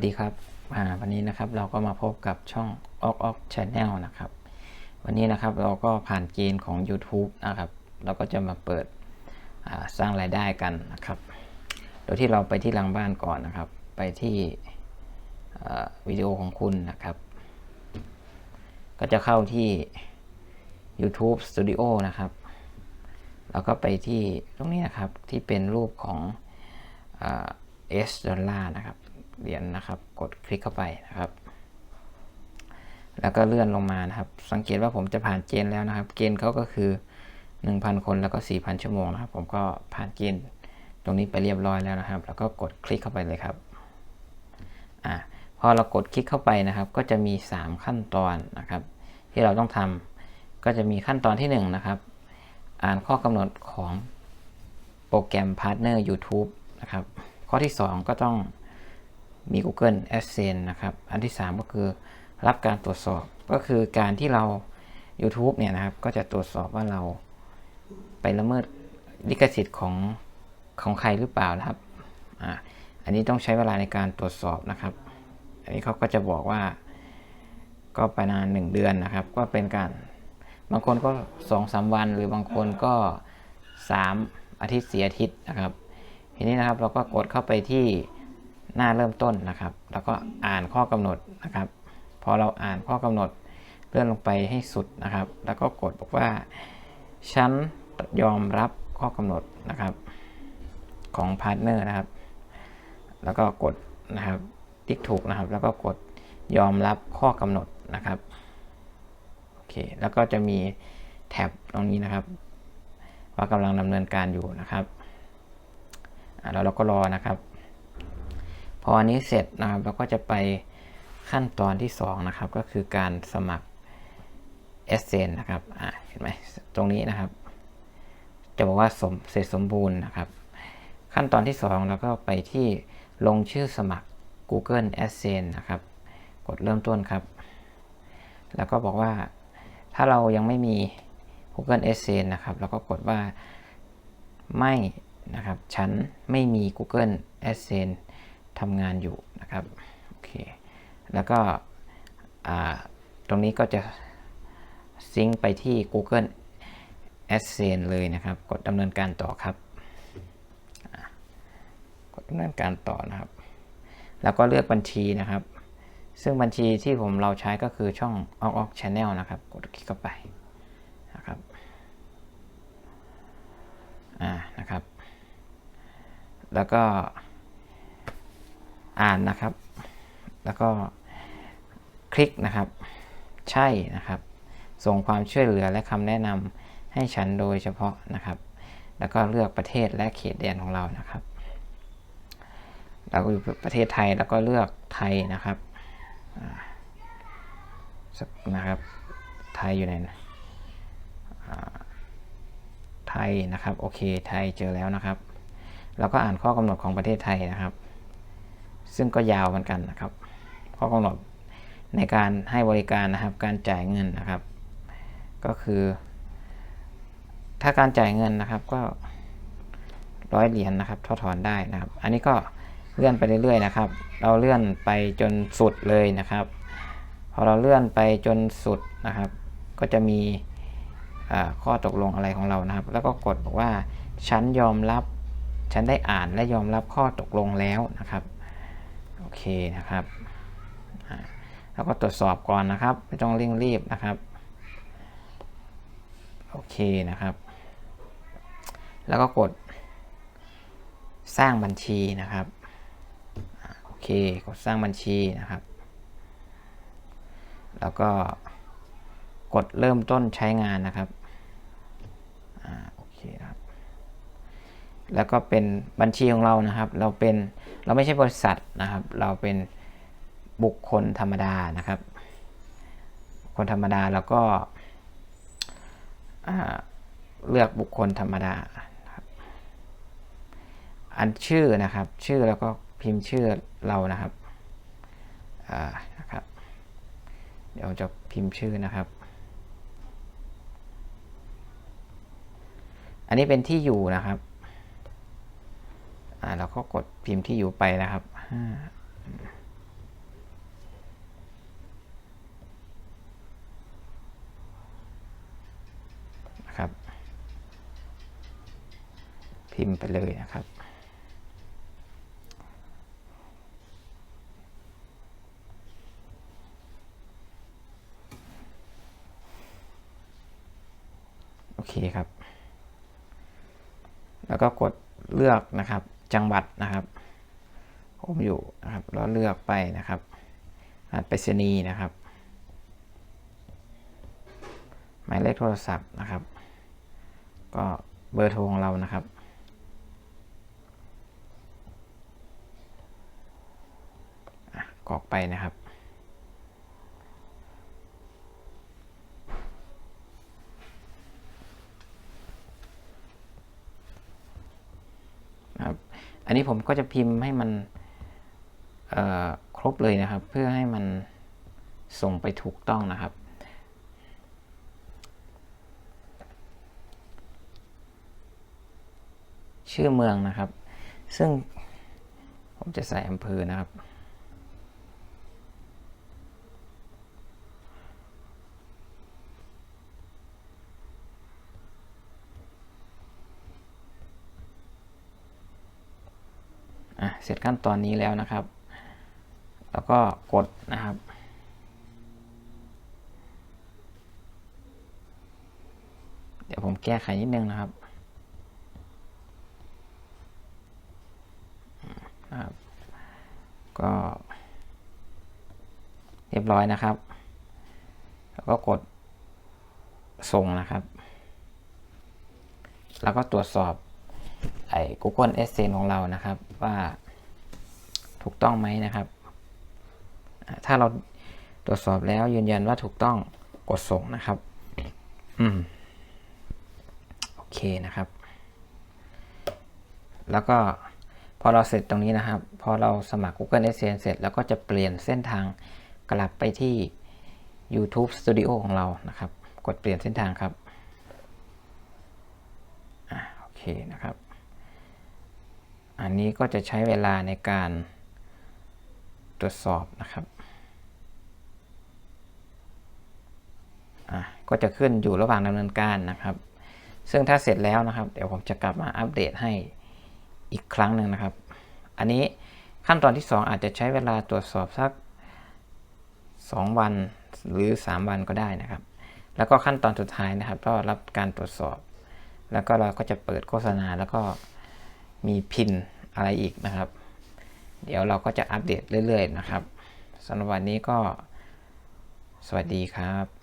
สดีครับวันนี้นะครับเราก็มาพบกับช่อง o อกออก Channel นะครับ วันนี้นะครับเราก็ผ่านเกณฑ์ของ YouTube นะครับ เราก็จะมาเปิดสร้างรายได้กันนะครับ โดยที่เราไปที่หลังบ้านก่อนนะครับ ไปที่วิดีโอของคุณนะครับ ก็จะเข้าที่ YouTube Studio นะครับ แล้วก็ไปที่ตรงนี้นะครับที่เป็นรูปของเอสดอลลาร์นะครับ เหรียญนะครับ กดคลิกเข้าไปนะครับ แล้วก็เลื่อนลงมานะครับ สังเกตว่าผมจะผ่านเกณฑ์แล้วนะครับ เกณฑ์เขาก็คือ 1,000 คนแล้วก็ 4,000 ชั่วโมงนะครับ ผมก็ผ่านเกณฑ์ตรงนี้ไปเรียบร้อยแล้วนะครับ แล้วก็กดคลิกเข้าไปเลยครับอ่าพอเรากดคลิกเข้าไปนะครับ ก็จะมี 3 ขั้นตอนนะครับ ที่เราต้องทำก็จะมีขั้นตอนที่ 1 นะครับ อ่านข้อกำหนดของโปรแกรมพาร์ทเนอร์ YouTube นะครับ ข้อที่ 2 ก็ต้อง มี Google AdSense นะครับ อันที่ 3 ก็คือรับการตรวจสอบก็คือการที่เรา YouTube เนี่ยนะครับ ก็จะตรวจสอบว่าเราไปละเมิดลิขสิทธิ์ของของใครหรือเปล่านะครับอ่าอันนี้ต้องใช้เวลาในการตรวจสอบนะครับ อันนี้เขาก็จะบอกว่า ก็ประมาณหนึ่งเดือนนะครับ ก็เป็นการบางคนก็สองสามวัน หรือบางคนก็สามอาทิตย์สี่อาทิตย์นะครับ ทีนี้นะครับเราก็กดเข้าไปที่ หน้าเริ่มต้นนะครับ แล้วก็อ่านข้อกำหนดนะครับ พอเราอ่านข้อกำหนดเลื่อนลงไปให้สุดนะครับ แล้วก็กดบอกว่า ฉันยอมรับข้อกำหนดนะครับ ของพาร์ทเนอร์นะครับ แล้วก็กดนะครับติ๊กถูกนะครับ แล้วก็กดยอมรับข้อกำหนดนะครับโอเคแล้วก็จะมีแท็บตรงนี้นะครับ ว่ากำลังดำเนินการอยู่นะครับอ่าแล้วเราก็รอนะครับ พออันนี้เสร็จนะครับเราก็จะไปขั้นตอนที่ 2 นะครับ ก็คือการสมัคร s อ n นะครับอ่าเห็นไหมตรงนี้นะครับ จะบอกว่าสมเสร็จสมบูรณ์นะครับ ขั้นตอนที่2เราก็ไปที่ลงชื่อสมัคร Google AdSense นะครับ กดเริ่มต้นครับ แล้วก็บอกว่าถ้าเรายังไม่มี Google AdSense นะครับ แล้วก็กดว่าไม่นะครับ ฉันไม่มี Google AdSense ทำงานอยู่นะครับโอเคแล้วก็ตรงนี้ก็จะซิงค์ไปที่ Google AdSense เลยนะครับ กดดำเนินการต่อครับ กดดำเนินการต่อนะครับ แล้วก็เลือกบัญชีนะครับ ซึ่งบัญชีที่ผมเราใช้ก็คือช่อง o อกออก Channel นะครับ กดคลิกเข้าไปนะครับอ่านะครับ แล้วก็ อ่านนะครับ แล้วก็คลิกนะครับ ใช่นะครับ ส่งความช่วยเหลือและคำแนะนำให้ฉันโดยเฉพาะนะครับ แล้วก็เลือกประเทศและเขตแดนของเรานะครับเราก็อยู่ประเทศไทยแล้วก็เลือกไทยนะครับนะครับ ไทยอยู่ไหนนะไทยนะครับ โอเค ไทยเจอแล้วนะครับ แล้วก็อ่านข้อกำหนดของประเทศไทยนะครับ ซึ่งก็ยาวเหมือนกันนะครับข้อกำหนดในการให้บริการนะครับ การจ่ายเงินนะครับ ก็คือ ถ้าการจ่ายเงินนะครับก็ร้อยเหรียญนนะครับทอถอนได้นะครับ อันนี้ก็เลื่อนไปเรื่อยๆนะครับ เราเลื่อนไปจนสุดเลยนะครับ พอเราเลื่อนไปจนสุดนะครับ ก็จะมีข้อตกลงอะไรของเรานะครับ แล้วก็กดบอกว่าฉันยอมรับ ฉันได้อ่านและยอมรับข้อตกลงแล้วนะครับ โอเคนะครับแล้วก็ตรวจสอบก่อนนะครับ ไม่ต้องเร่งรีบนะครับ โอเคนะครับ แล้วก็กดสร้างบัญชีนะครับ โอเค กดสร้างบัญชีนะครับ แล้วก็กดเริ่มต้นใช้งานนะครับ โอเคครับ แล้วก็เป็นบัญชีของเรานะครับ เราเป็นเราไม่ใช่บริษัทนะครับ เราเป็นบุคคลธรรมดานะครับ คนธรรมดาแล้วก็เลือกบุคคลธรรมดาอันชื่อนะครับ ชื่อแล้วก็พิมพ์ชื่อเรานะครับนะครับ เดี๋ยวจะพิมพ์ชื่อนะครับ อันนี้เป็นที่อยู่นะครับ่าเราก็กดพิมพ์ที่อยู่ไปนะครับนะครับ พิมพ์ไปเลยนะครับโอเคครับ แล้วก็กดเลือกนะครับ จังหวัดนะครับ ผมอยู่นะครับแล้วเลือกไปนะครับรหัสไปรษณีย์นะครับ หมายเลขโทรศัพท์นะครับ ก็เบอร์โทรของเรานะครับกรอกไปนะครับ อันนี้ผมก็จะพิมพ์ให้มันครบเลยนะครับ เพื่อให้มันส่งไปถูกต้องนะครับ ชื่อเมืองนะครับ ซึ่งผมจะใส่อำเภอนะครับ เสร็จขั้นตอนนี้แล้วนะครับ แล้วก็กดนะครับ เดี๋ยวผมแก้ไขนิดนึงนะครับนะครับ ก็เรียบร้อยนะครับ แล้วก็กดส่งนะครับ แล้วก็ตรวจสอบไอ้ Google Adsense ของเรานะครับว่า ถูกต้องไหมนะครับ ถ้าเราตรวจสอบแล้วยืนยันว่าถูกต้องกดส่งนะครับ อืม โอเคนะครับ แล้วก็พอเราเสร็จตรงนี้นะครับ พอเราสมัคร Google Adsense เสร็จแล้วก็จะเปลี่ยนเส้นทางกลับไปที่ YouTube Studio ของเรานะครับ กดเปลี่ยนเส้นทางครับโอเคนะครับ อันนี้ก็จะใช้เวลาในการ ตรวจสอบนะครับก็จะขึ้นอยู่ระหว่างดำเนินการนะครับ ซึ่งถ้าเสร็จแล้วนะครับ เดี๋ยวผมจะกลับมาอัปเดตให้อีกครั้งหนึ่งนะครับ อันนี้ขั้นตอนที่ 2 อาจจะใช้เวลาตรวจสอบสัก 2 วันหรือ 3 วันก็ได้นะครับ แล้วก็ขั้นตอนสุดท้ายนะครับ ก็รับการตรวจสอบ แล้วก็เราก็จะเปิดโฆษณาแล้วก็มีพินอะไรอีกนะครับ เดี๋ยวเราก็จะอัปเดตเรื่อย ๆ นะครับสำหรับวันนี้ก็สวัสดีครับ